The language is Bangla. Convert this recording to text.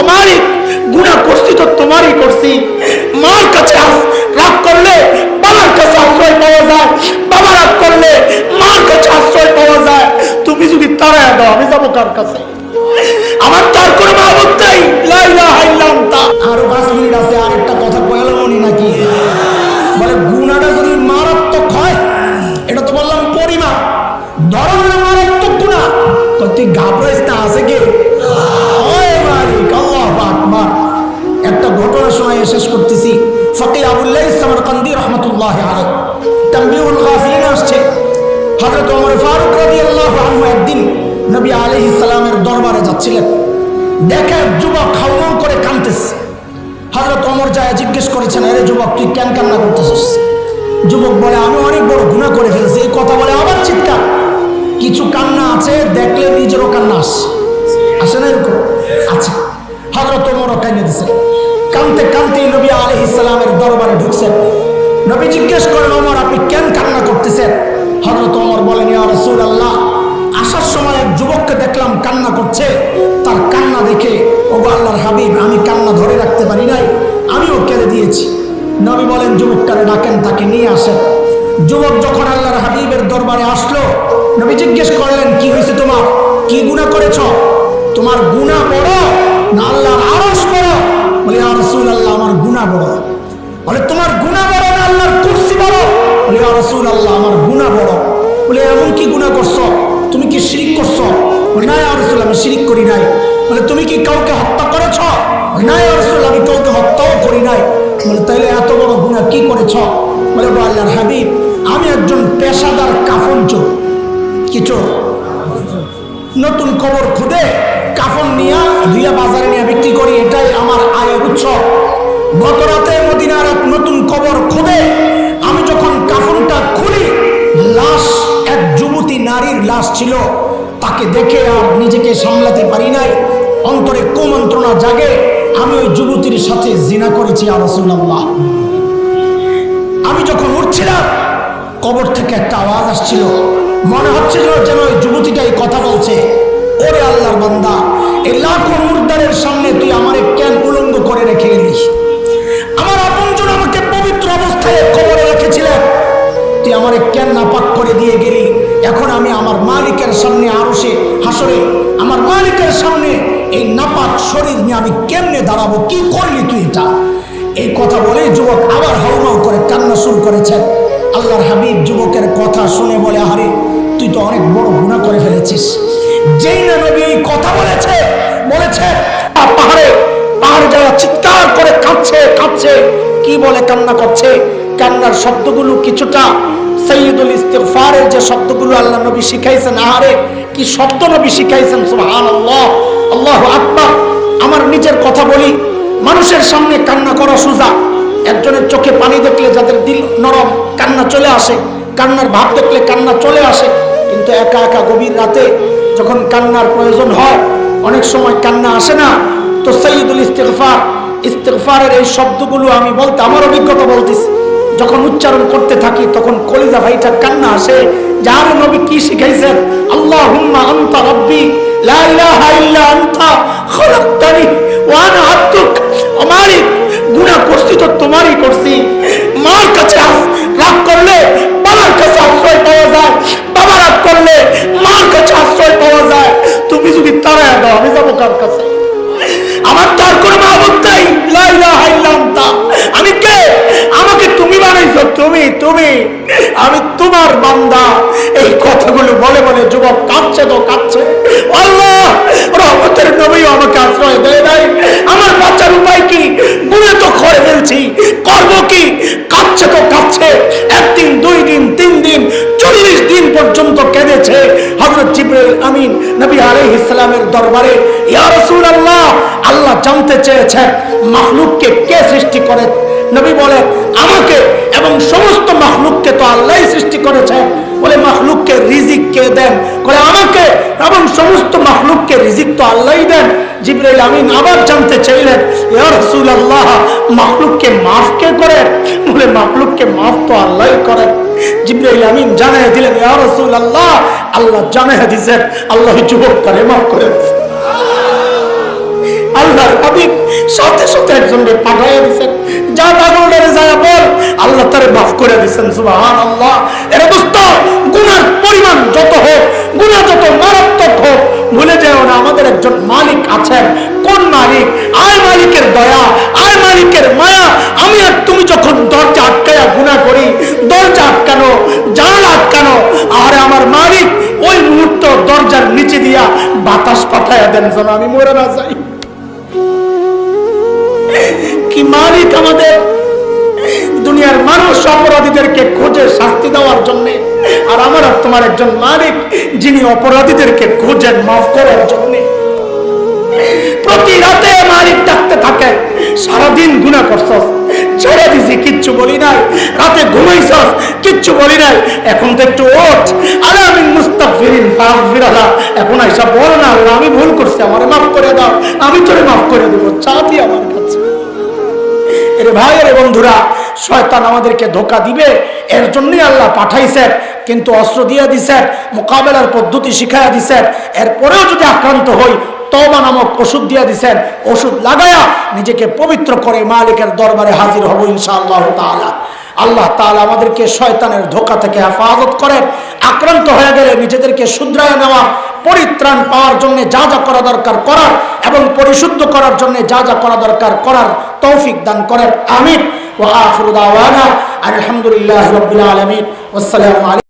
আমারই গুণা করছি তো তোমারই করছি। মার কাছে রাগ করলে বাবার কাছে আশ্রয় পাওয়া যায়, বাবা রাগ করলে মার কাছে আশ্রয় পাওয়া যায়। তুমি যদি তারায় দাও, আমি যাব কার কাছে? আমার তার কোনো মাহবুদ নেই। আরও পাঁচ মিনিট আছে, আরেকটা কথা কয়াল মনি নাকি? বলে, গুণাটা যদি মারাত্মক হয়, এটা তো বললাম পরিমাপ। ধরনের মারাত্মক গুণা। তো তুই ঘটনা শেষ করতেছি। ফকি আবুল্লাহ ইসলামের কান্দি রহমতুল্লাহ আসছে। ওমর ফারুক রাদিয়াল্লাহু আনহু একদিন নবী আলাইহিস সালামের দরবারে যাচ্ছিলেন। দেখে যুবক করে হজরত অমর যায় জিজ্ঞেস করেছেন, আরে যুবক, তুই কেন কান্না করতেছিস? যুবক বলে, আমি অনেক বড় গুণা করে ফেলেছি। এই কথা বলে আবার চিৎকার। কিছু কান্না আছে, দেখলে নিজেরও কান্না আসে। আসে না এরকম? আচ্ছা হজরত অমরও কান্না দিছে। কানতে কানতেই নবী আলহ ইসলামের দরবারে ঢুকছেন। নবী জিজ্ঞেস করেন অমর আপনি কেন কান্না করতেছেন? হজরত অমর বলেন আল্লাহ আসার সময় এক যুবককে দেখলাম কান্না করছে। তার কান্না দেখে, ওগো আল্লাহর হাবিব, আমি কান্না ধরে রাখতে পারি নাই, আমিও কেঁদে দিয়েছি। নবী বলেন, যুবকটারে ডাকেন, তাকে নিয়ে আসেন। যুবক যখন আল্লাহর হাবিবের দরবারে আসলো, নবী জিজ্ঞেস করলেন, কি হয়েছে তোমার? কি গুণা করেছ? তোমার গুণা বড়। বলে, তোমার গুণা বড় না আল্লাহর কুর্সি বড়? বলে রসুল আল্লাহ আমার গুণা বড়। বলে, এমন কি গুণা করছ? তুমি কি শিরিক করছ? বলে, না রাসূল আমি শিরিক করি নাই। বলে, তুমি কি কাউকে হত্যা করেছ? না রাসূল আমি কাউকে হত্যাও করি নাই। বলে, তাইলে এত বড় গুণা কি করেছ? বলে আল্লাহর হাবিব, আমি একজন পেশাদার কাফন চোর। কি চোর? নতুন কবর খুদে, কাফন নিয়ে ধুইয়া বাজারে নিয়ে বিক্রি করি, এটাই আমার আয়ের উৎস। গত রাতে মদিনার এক নতুন কবর খুদে আমি যখন কাফনটা খুলি, লাশ, এক যুবতী নারীর লাশ ছিল। তাকে দেখে আর নিজেকে সামলাতে পারি নাই। অন্তরে কুমন্ত্রণা জাগে, আমি ওই যুবতীর সাথে জিনা করেছি আর রসুল্লাহ আমি যখন উঠছিলাম, কবর থেকে একটা আওয়াজ আসছিল। মনে হচ্ছিল যেন ওই যুবতীটাই কথা বলছে। ওরে আল্লাহর বান্দা, এই লাখো মুর্দারের সামনে তুই আমারে কেন উলঙ্গ করে রেখে গেলিস তুই নাপাক করে দিয়ে গেলি। এখন আমি আমার মালিকের সামনে আরও সে হাসরে, আমার মালিকের সামনে এই নাপাক শরীর নিয়ে আমি কেমনে দাঁড়াবো? কি করলি তুই এটা? এই কথা বলে যুবক আবার হাউমাউ করে কান্না শুরু করেছেন আল্লাহর হাবিব যুবকের কথা শুনে বলে আরে তুই তো অনেক বড় গুণা করে ফেলেছিস। যেই না নবী এই কথা বলেছে বলেছে পাহাড়ে পাহাড়ে যারা চিৎকার করে কাঁদছে কাঁদছে, কি বলে কান্না করছে? কান্নার শব্দগুলো কিছুটা সৈয়দুল ইস্তেগফারের যে শব্দগুলো আল্লাহ নবী শিখাইছেন, আহারে, কি শব্দ নবী শিখাইছেন, সুবহানাল্লাহ, আল্লাহু আকবার। আমার নিজের কথা বলি, মানুষের সামনে কান্না করা সোজা। একজনের চোখে পানি দেখলে যাদের দিল নরম, কান্না চলে আসে। কান্নার ভাব দেখলে কান্না চলে আসে। কিন্তু একা একা গভীর রাতে যখন কান্নার প্রয়োজন হয়, অনেক সময় কান্না আসে না। তো সৈয়দুল ইস্তেগফার, ইস্তেগফারের এই শব্দগুলো আমি বলতে, আমার অভিজ্ঞতা বলতেছি। যখন উচ্চারণ করতে থাকি, তখন কলিজা ভাইটা কান্না আসে, যার নবী কি শিখাইছেন? আল্লাহুম্মা আনতা রাব্বি, লা ইলাহা ইল্লা আনতা, খলাকতানি ওয়া আনা আবদুক মালিক, গুনাহ করছি তো তোমারই করছি। মার কাছে আস- রাগ করলে বাবার কাছে আশ্রয় পাওয়া যায়, বাবা রাগ করলে মার কাছে আশ্রয় পাওয়া যায়। তুমি যদি তারায় দাও, আমি যাব কার কাছে? আমার তার কোনো মাহবুদ নাই লা ইলাহা ইল্লা আনতা। আমি কে আমাকে তুমি বানাইছো তুমি তুমি, আমি তোমার বান্দা। এই কথাগুলো বলে বলে যুবক কাঁদছে তো কাঁদছে। আল্লাহ আমার উপায় কি? কাঁদছে তো একদিন, দুই দিন, তিন দিন, চল্লিশ দিন পর্যন্ত কেঁদেছে আমিন দরবারে। রাসূলুল্লাহ, আল্লাহ জানতে চেয়েছেন, মাখলুককে কে সৃষ্টি করে? নবী বলে আমাকে এবং সমস্ত তো সৃষ্টি করেছে। বলে, মাখলুককে রিজিক কে দেন? বলে, আমাকে এবং সমস্ত মাখলুককে রিজিক তো আল্লাহই দেন। জিব্রাইল আমিন আবার জানতে চাইলেন কে করে? বলে তো করে। আমিন জানাই দিলেন আল্লাহ জানাই আল্লাহ যুবককে মাফ করে। আল্লাহর সাথে সাথে একজনকে যা আল্লাহ তারে মাফ করে দিচ্ছেন সুবাহান আল্লাহ এর দোস্ত, গুনার পরিমাণ যত হোক, গুণা যত মারাত্মক হোক, ভুলে যেও না, আমাদের একজন মালিক আছেন। কোন মালিক? আয় মালিকের দয়া, আয় মালিকের মায়া। আমি আর তুমি যখন দরজা আটকায়া গুণা করি, দরজা আটকানো, জানালা আটকানো, আরে আমার মালিক, ওই মুহূর্ত দরজার নিচে দিয়া বাতাস পাঠাইয়া দেন যেন আমি মরে না যাই। কি মালিক আমাদের? দুনিয়ার মানুষ অপরাধীদেরকে খোঁজে শাস্তি দেওয়ার জন্য আর আমার আর তোমার একজন মালিক যিনি অপরাধীদেরকে খোঁজেন মাফ করার জন্য। প্রতি রাতে মালিক ডাকতে থাকে সারাদিন গুণা করছস ছেড়ে দিছি কিচ্ছু বলি নাই রাতে ঘুমাইছস কিচ্ছু বলি নাই এখন তো একটু ওঠ আরে আমি মুস্তাফিরিন ফাগফিরালা এখন আইসা বল না আল্লাহ, আমি ভুল করছি আমারে মাফ করে দাও আমি তোরে মাফ করে দেবো চাবি আমার কাছে। এরে ভাই রে বন্ধুরা শয়তান আমাদেরকে ধোকা দিবে। এর জন্যই আল্লাহ পাঠাইছেন কিন্তু অস্ত্র দিয়ে দিছেন মোকাবেলার পদ্ধতি শিখাইয়া দিছেন এরপরেও যদি আক্রান্ত হই তবা নামক ওষুধ দিয়ে দিছেন ওষুধ লাগায়া নিজেকে পবিত্র করে মালিকের দরবারে হাজির হব ইনশাআল্লাহ তাআলা। আল্লাহ তাআলা আমাদেরকে শয়তানের ধোকা থেকে হেফাজত করেন। আক্রান্ত হয়ে গেলে নিজেদেরকে শুধরায় নেওয়া, পরিত্রাণ পাওয়ার জন্য যা যা করা দরকার করার এবং পরিশুদ্ধ করার জন্য যা যা করা দরকার করার তৌফিক দান করেন। وآخر دعوانا أن الحمد لله رب العالمين. والسلام عليكم.